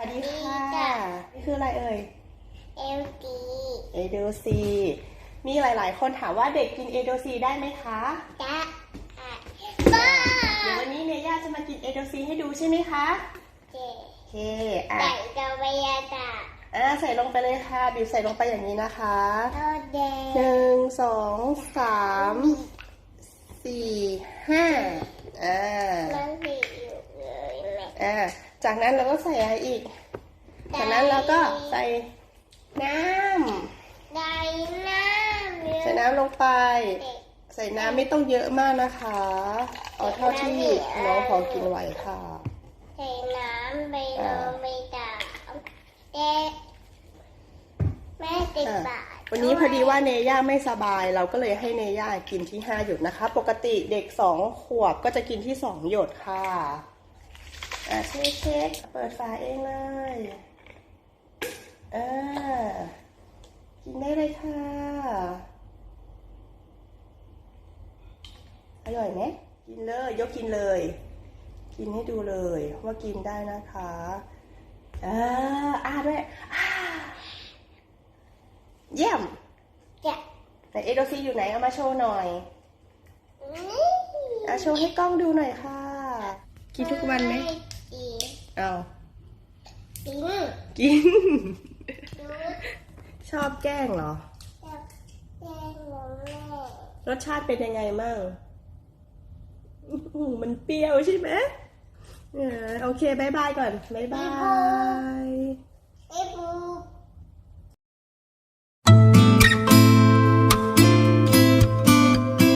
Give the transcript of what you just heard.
สวัสดีค่ะ นี่คืออะไรเอ่ย เอลดีเอโดซี มีหลาย ๆ คนถามว่าเด็กกินเอโดซีได้ไหมคะจ้าบ้าเดี๋ยววันนี้เนย่าจะมากินเอโดซีให้ดูใช่ไหมคะเจ๊โอเคอะใส่กาแฟตาอะใส่ลงไปเลยค่ะ บีบใส่ลงไปอย่างนี้นะคะโตแดงหนึ่งสองสามสี่ห้าอ่ามันสีอยู่เลยแม่อ่า จากนั้นเราก็ใส่อะไรอีก จากนั้นเราก็ใส่น้ำได้น้ำเยอะใส่น้ำลงไปเด็กใส่น้ำไม่ต้องเยอะมากนะคะ เอาเท่าที่น้องพอกินไหวค่ะ ใส่น้ำไปนอนไปตามเด็กแม่ติดอะบาทวันนี้พอดีว่าเนย่าไม่สบายเราก็เลยให้เนย่ากินที่ห้าหยดนะคะ ปกติเด็กสองขวบก็จะกินที่สองหยดค่ะ อะเช็คเช็คเปิดฝาเองเลยอ่ากินได้เลยค่ะ อร่อยไหมกินเลย ยกกินเลย กินให้ดูเลยว่ากินได้นะคะอ่าอ้าด้วยอ้าเยี่ยมจะไหนเอโดซีอยู่ไหนเอามาโชว์หน่อยนี่อะโชว์ให้กล้องดูหน่อยค่ะ กินทุกวันไหมกิน เอากินกินดูชอบแกล้งเหรอจับแจ้งน้องแม่รสชาติเป็นยังไงมั่งอื้อหือมันเปรี้ยวใช่ไหมเออโอเคบายบายก่อนบายบายไอ้บู